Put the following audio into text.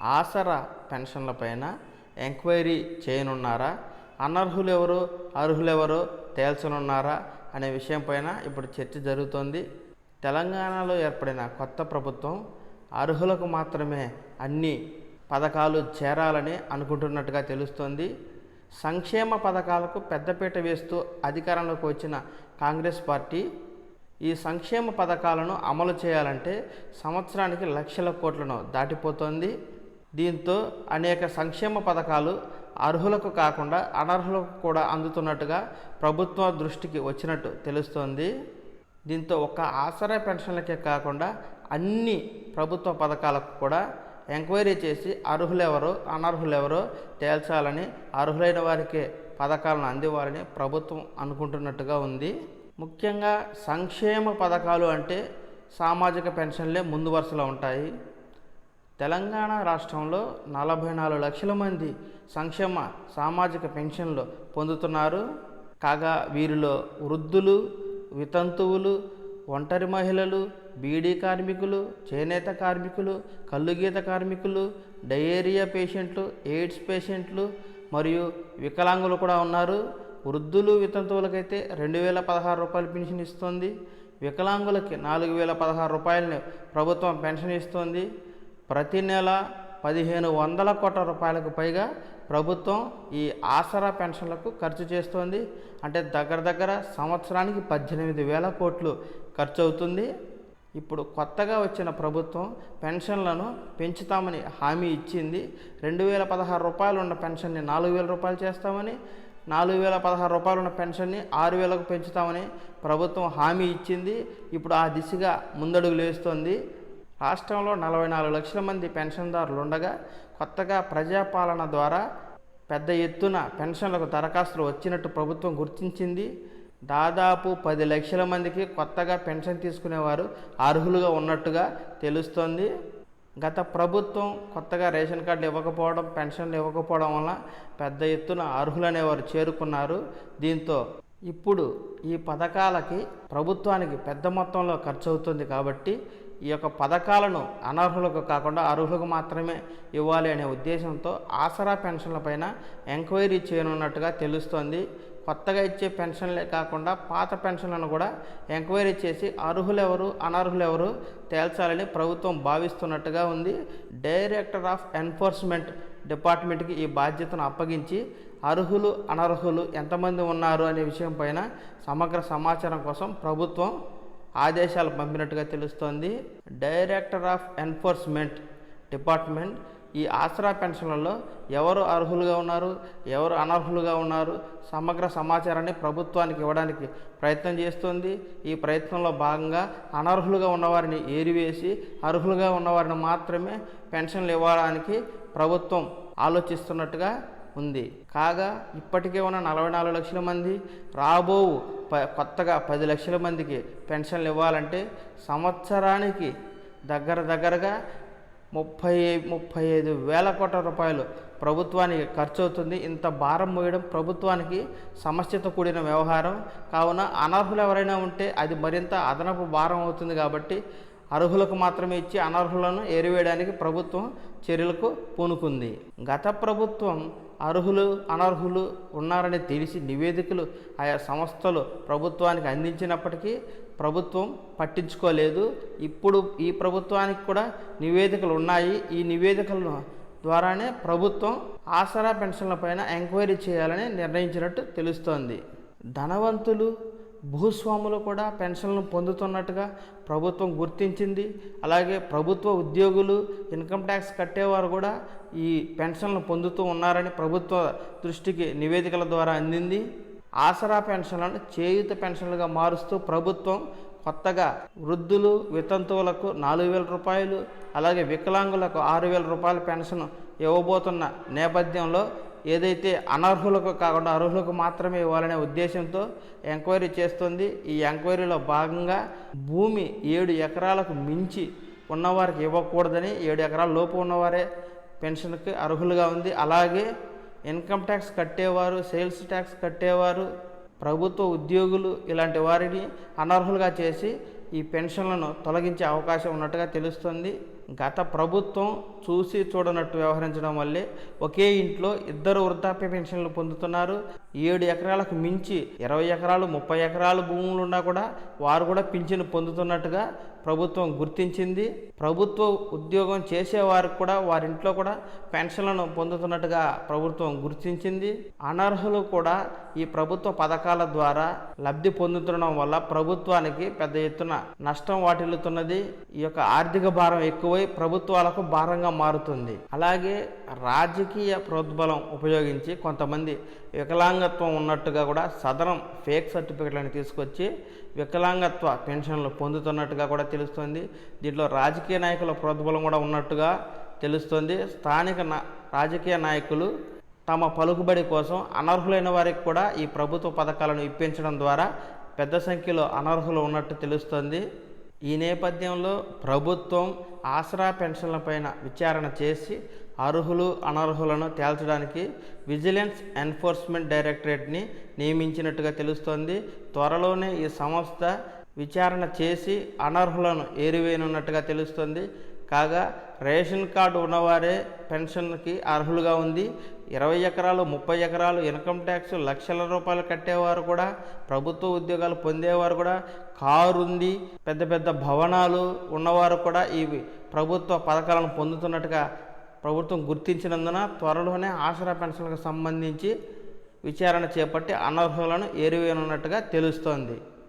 ఆసరా పెన్షన్లపైన enquiry చేయనున్నారా? అనర్హులు ఎవరు తేల్చనున్నారా? అనే విషయం పైన ఇప్పుడు చర్చ జరుగుతోంది. తెలంగాణలో ఏర్పడిన కొత్త ప్రభుత్వం అర్హులకు మాత్రమే అన్ని పథకాలు చేరాలని అనుకుంటున్నట్టుగా తెలుస్తోంది. సంక్షేమ పథకాలకు పెద్దపీట వేస్తూ అధికారంలోకి వచ్చిన కాంగ్రెస్ పార్టీ ఈ సంక్షేమ పథకాలను అమలు చేయాలంటే సంవత్సరానికి లక్షల కోట్లను దాటిపోతోంది. దీంతో అనేక సంక్షేమ పథకాలు అర్హులకు కాకుండా అనర్హులకు కూడా అందుతున్నట్టుగా ప్రభుత్వ దృష్టికి వచ్చినట్టు తెలుస్తోంది. దీంతో ఒక ఆసరా పెన్షన్లకే కాకుండా అన్ని ప్రభుత్వ పథకాలకు కూడా ఎంక్వైరీ చేసి అర్హులెవరో అనర్హులెవరో తేల్చాలని అర్హులైన వారికే పథకాలను అందివ్వాలని ప్రభుత్వం అనుకుంటున్నట్టుగా ఉంది. ముఖ్యంగా సంక్షేమ పథకాలు అంటే సామాజిక పెన్షన్లే ముందు వరుసలో ఉంటాయి. తెలంగాణ రాష్ట్రంలో నలభై నాలుగు లక్షల మంది సంక్షేమ సామాజిక పెన్షన్లు పొందుతున్నారు. కాగా వీరిలో వృద్ధులు వితంతువులు ఒంటరి మహిళలు బీడీ కార్మికులు చేనేత కార్మికులు కళ్ళుగీత కార్మికులు డయేరియా పేషెంట్లు ఎయిడ్స్ పేషెంట్లు మరియు వికలాంగులు కూడా ఉన్నారు. వృద్ధులు వితంతువులకైతే రెండు వేల పదహారు రూపాయలు పెన్షన్ ఇస్తుంది. వికలాంగులకి నాలుగు వేల పదహారు రూపాయలని ప్రభుత్వం పెన్షన్ ఇస్తుంది. ప్రతి నెల పదిహేను వందల కోట్ల రూపాయలకు పైగా ప్రభుత్వం ఈ ఆసరా పెన్షన్లకు ఖర్చు చేస్తోంది. అంటే దగ్గర దగ్గర సంవత్సరానికి పద్దెనిమిది వేల కోట్లు ఖర్చు అవుతుంది. ఇప్పుడు కొత్తగా వచ్చిన ప్రభుత్వం పెన్షన్లను పెంచుతామని హామీ ఇచ్చింది. రెండు వేల పదహారు రూపాయలు ఉన్న పెన్షన్ని నాలుగు వేల రూపాయలు చేస్తామని నాలుగు వేల పదహారు రూపాయలు ఉన్న పెన్షన్ని ఆరు వేలకు పెంచుతామని ప్రభుత్వం హామీ ఇచ్చింది. ఇప్పుడు ఆ దిశగా ముందడుగులు వేస్తోంది. రాష్ట్రంలో నలభై నాలుగు లక్షల మంది పెన్షన్దారులు ఉండగా కొత్తగా ప్రజాపాలన ద్వారా పెద్ద ఎత్తున పెన్షన్లకు దరఖాస్తులు వచ్చినట్టు ప్రభుత్వం గుర్తించింది. దాదాపు పది లక్షల మందికి కొత్తగా పెన్షన్ తీసుకునేవారు అర్హులుగా ఉన్నట్టుగా తెలుస్తోంది. గత ప్రభుత్వం కొత్తగా రేషన్ కార్డులు ఇవ్వకపోవడం పెన్షన్లు ఇవ్వకపోవడం వల్ల పెద్ద ఎత్తున అర్హులనేవారు చేరుకున్నారు. దీంతో ఇప్పుడు ఈ పథకాలకి ప్రభుత్వానికి పెద్ద మొత్తంలో ఖర్చు అవుతుంది కాబట్టి ఈ యొక్క పథకాలను అనర్హులకు కాకుండా అర్హులకు మాత్రమే ఇవ్వాలి అనే ఉద్దేశంతో ఆసరా పెన్షన్లపైన ఎంక్వైరీ చేయనున్నట్టుగా తెలుస్తోంది. కొత్తగా ఇచ్చే పెన్షన్లే కాకుండా పాత పెన్షన్లను కూడా ఎంక్వైరీ చేసి అర్హులెవరు అనర్హులెవరు తేల్చాలని ప్రభుత్వం భావిస్తున్నట్టుగా ఉంది. డైరెక్టర్ ఆఫ్ ఎన్ఫోర్స్మెంట్ డిపార్ట్మెంట్కి ఈ బాధ్యతను అప్పగించి అర్హులు అనర్హులు ఎంతమంది ఉన్నారు అనే విషయం పైన సమగ్ర సమాచారం కోసం ప్రభుత్వం ఆదేశాలు పంపినట్టుగా తెలుస్తోంది. డైరెక్టర్ ఆఫ్ ఎన్ఫోర్స్మెంట్ డిపార్ట్మెంట్ ఈ ఆసరా పెన్షన్లలో ఎవరు అర్హులుగా ఉన్నారు ఎవరు అనర్హులుగా ఉన్నారు సమగ్ర సమాచారాన్ని ప్రభుత్వానికి ఇవ్వడానికి ప్రయత్నం చేస్తుంది. ఈ ప్రయత్నంలో భాగంగా అనర్హులుగా ఉన్నవారిని ఏరివేసి అర్హులుగా ఉన్నవారిని మాత్రమే పెన్షన్లు ఇవ్వడానికి ప్రభుత్వం ఆలోచిస్తున్నట్టుగా ఉంది. కాగా ఇప్పటికే ఉన్న నలభై నాలుగు లక్షల మంది రాబోవు ప కొత్తగా పది లక్షల మందికి పెన్షన్లు ఇవ్వాలంటే సంవత్సరానికి దగ్గర దగ్గరగా ముప్పై ముప్పై ఐదు వేల కోట్ల రూపాయలు ప్రభుత్వానికి ఖర్చు అవుతుంది ఇంత భారం మోయడం ప్రభుత్వానికి సమస్యతో కూడిన వ్యవహారం. కావున అనర్హులు ఎవరైనా ఉంటే అది మరింత అదనపు భారం అవుతుంది కాబట్టి అర్హులకు మాత్రమే ఇచ్చి అనర్హులను ఏరివేయడానికి ప్రభుత్వం చర్యలకు పూనుకుంది. గత ప్రభుత్వం అర్హులు అనర్హులు ఉన్నారని తెలిసి నివేదికలు ఆయా సంస్థలు ప్రభుత్వానికి అందించినప్పటికీ ప్రభుత్వం పట్టించుకోలేదు. ఇప్పుడు ఈ ప్రభుత్వానికి కూడా నివేదికలు ఉన్నాయి. ఈ నివేదికలను ద్వారానే ప్రభుత్వం ఆసరా పెన్షన్లపైన ఎంక్వైరీ చేయాలని నిర్ణయించినట్టు తెలుస్తోంది. ధనవంతులు భూస్వాములు కూడా పెన్షన్లు పొందుతున్నట్టుగా ప్రభుత్వం గుర్తించింది. అలాగే ప్రభుత్వ ఉద్యోగులు ఇన్కమ్ ట్యాక్స్ కట్టేవారు కూడా ఈ పెన్షన్లు పొందుతూ ఉన్నారని ప్రభుత్వ దృష్టికి నివేదికల ద్వారా అందింది. ఆసరా పెన్షన్లను చేయుత పెన్షన్లుగా మారుస్తూ ప్రభుత్వం కొత్తగా వృద్ధులు వితంతువులకు నాలుగు వేల రూపాయలు అలాగే వికలాంగులకు ఆరు వేల రూపాయల పెన్షన్ ఇవ్వబోతున్న నేపథ్యంలో ఏదైతే అనర్హులకు కాకుండా అర్హులకు మాత్రమే ఇవ్వాలనే ఉద్దేశంతో ఎంక్వైరీ చేస్తుంది. ఈ ఎంక్వైరీలో భాగంగా భూమి ఏడు ఎకరాలకు మించి ఉన్నవారికి ఇవ్వకూడదని ఏడు ఎకరాల లోపు ఉన్నవారే పెన్షన్కి అర్హులుగా ఉంది. అలాగే ఇన్కమ్ ట్యాక్స్ కట్టేవారు సేల్స్ ట్యాక్స్ కట్టేవారు ప్రభుత్వ ఉద్యోగులు ఇలాంటి వారిని అనర్హులుగా చేసి ఈ పెన్షన్లను తొలగించే అవకాశం ఉన్నట్టుగా తెలుస్తుంది. గత ప్రభుత్వం చూసి చూడనట్టు వ్యవహరించడం వల్లే ఒకే ఇంట్లో ఇద్దరు వృద్ధాప్య పెన్షన్లు పొందుతున్నారు. ఏడు ఎకరాలకు మించి ఇరవై ఎకరాలు ముప్పై ఎకరాలు భూములు ఉన్నా కూడా వారు కూడా పింఛను పొందుతున్నట్టుగా ప్రభుత్వం గుర్తించింది. ప్రభుత్వ ఉద్యోగం చేసేవారికి కూడా వారింట్లో కూడా పెన్షన్లను పొందుతున్నట్టుగా ప్రభుత్వం గుర్తించింది. అనర్హులు కూడా ఈ ప్రభుత్వ పథకాల ద్వారా లబ్ధి పొందుతుండడం వల్ల ప్రభుత్వానికి పెద్ద ఎత్తున నష్టం వాటిల్లుతున్నది. ఈ యొక్క ఆర్థిక భారం ఎక్కువై ప్రభుత్వాలకు భారంగా మారుతుంది. అలాగే రాజకీయ ప్రోద్బలం ఉపయోగించి కొంతమంది వికలాంగత్వం ఉన్నట్టుగా కూడా సదనం ఫేక్ సర్టిఫికెట్లను తీసుకొచ్చి వికలాంగత్వ పెన్షన్లు పొందుతున్నట్టుగా కూడా తెలుస్తుంది. దీంట్లో రాజకీయ నాయకుల ప్రోద్బలం కూడా ఉన్నట్టుగా తెలుస్తుంది. స్థానిక రాజకీయ నాయకులు తమ పలుకుబడి కోసం అనర్హులైన వారికి కూడా ఈ ప్రభుత్వ పథకాలను ఇప్పించడం ద్వారా పెద్ద సంఖ్యలో అనర్హులు ఉన్నట్టు తెలుస్తుంది. ఈ నేపథ్యంలో ప్రభుత్వం ఆసరా పెన్షన్లపైన విచారణ చేసి అర్హులు అనర్హులను తేల్చడానికి విజిలెన్స్ ఎన్ఫోర్స్మెంట్ డైరెక్టరేట్ని నియమించినట్టుగా తెలుస్తోంది. త్వరలోనే ఈ సంస్థ విచారణ చేసి అనర్హులను ఏరివేయనున్నట్టుగా తెలుస్తుంది. కాగా రేషన్ కార్డు ఉన్నవారే పెన్షన్కి అర్హులుగా ఉంది. ఇరవై ఎకరాలు ముప్పై ఎకరాలు ఇన్కమ్ ట్యాక్స్ లక్షల రూపాయలు కట్టేవారు కూడా ప్రభుత్వ ఉద్యోగాలు పొందేవారు కూడా కారు ఉంది పెద్ద పెద్ద భవనాలు ఉన్నవారు కూడా ఈ ప్రభుత్వ పథకాలను పొందుతున్నట్టుగా ప్రభుత్వం గుర్తించినందున త్వరలోనే ఆసరా పెన్షన్లకు సంబంధించి విచారణ చేపట్టి అనర్హులను ఏరివేయనున్నట్టుగా తెలుస్తోంది.